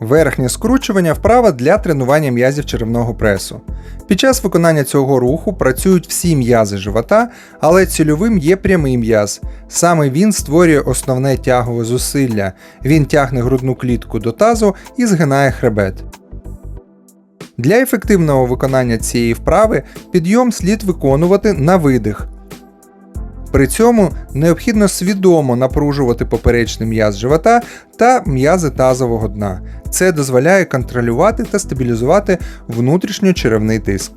Верхнє скручування вправа для тренування м'язів черевного пресу. Під час виконання цього руху працюють всі м'язи живота, але цільовим є прямий м'яз. Саме він створює основне тягове зусилля. Він тягне грудну клітку до тазу і згинає хребет. Для ефективного виконання цієї вправи підйом слід виконувати на видих. При цьому необхідно свідомо напружувати поперечний м'яз живота та м'язи тазового дна. Це дозволяє контролювати та стабілізувати внутрішньочеревний тиск.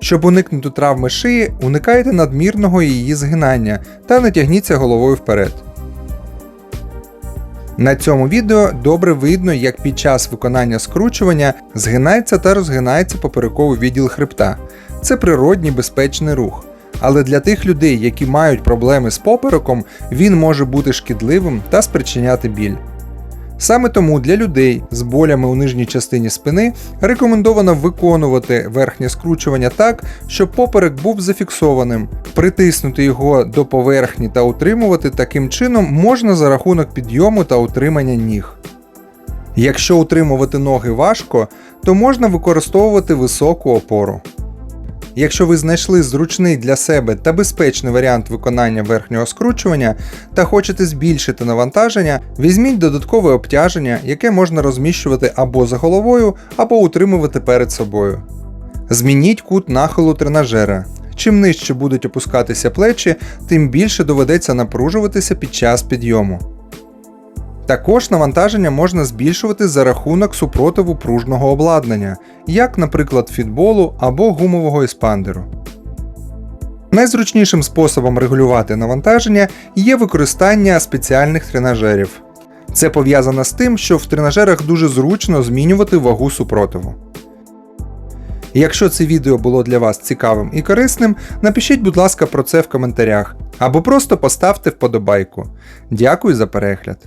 Щоб уникнути травми шиї, уникайте надмірного її згинання та не тягніться головою вперед. На цьому відео добре видно, як під час виконання скручування згинається та розгинається поперековий відділ хребта. Це природній безпечний рух. Але для тих людей, які мають проблеми з попереком, він може бути шкідливим та спричиняти біль. Саме тому для людей з болями у нижній частині спини рекомендовано виконувати верхнє скручування так, щоб поперек був зафіксованим. Притиснути його до поверхні та утримувати таким чином можна за рахунок підйому та утримання ніг. Якщо утримувати ноги важко, то можна використовувати високу опору. Якщо ви знайшли зручний для себе та безпечний варіант виконання верхнього скручування та хочете збільшити навантаження, візьміть додаткове обтяження, яке можна розміщувати або за головою, або утримувати перед собою. Змініть кут нахилу тренажера. Чим нижче будуть опускатися плечі, тим більше доведеться напружуватися під час підйому. Також навантаження можна збільшувати за рахунок супротиву пружного обладнання, як, наприклад, фітболу або гумового еспандеру. Найзручнішим способом регулювати навантаження є використання спеціальних тренажерів. Це пов'язано з тим, що в тренажерах дуже зручно змінювати вагу супротиву. Якщо це відео було для вас цікавим і корисним, напишіть, будь ласка, про це в коментарях або просто поставте вподобайку. Дякую за перегляд!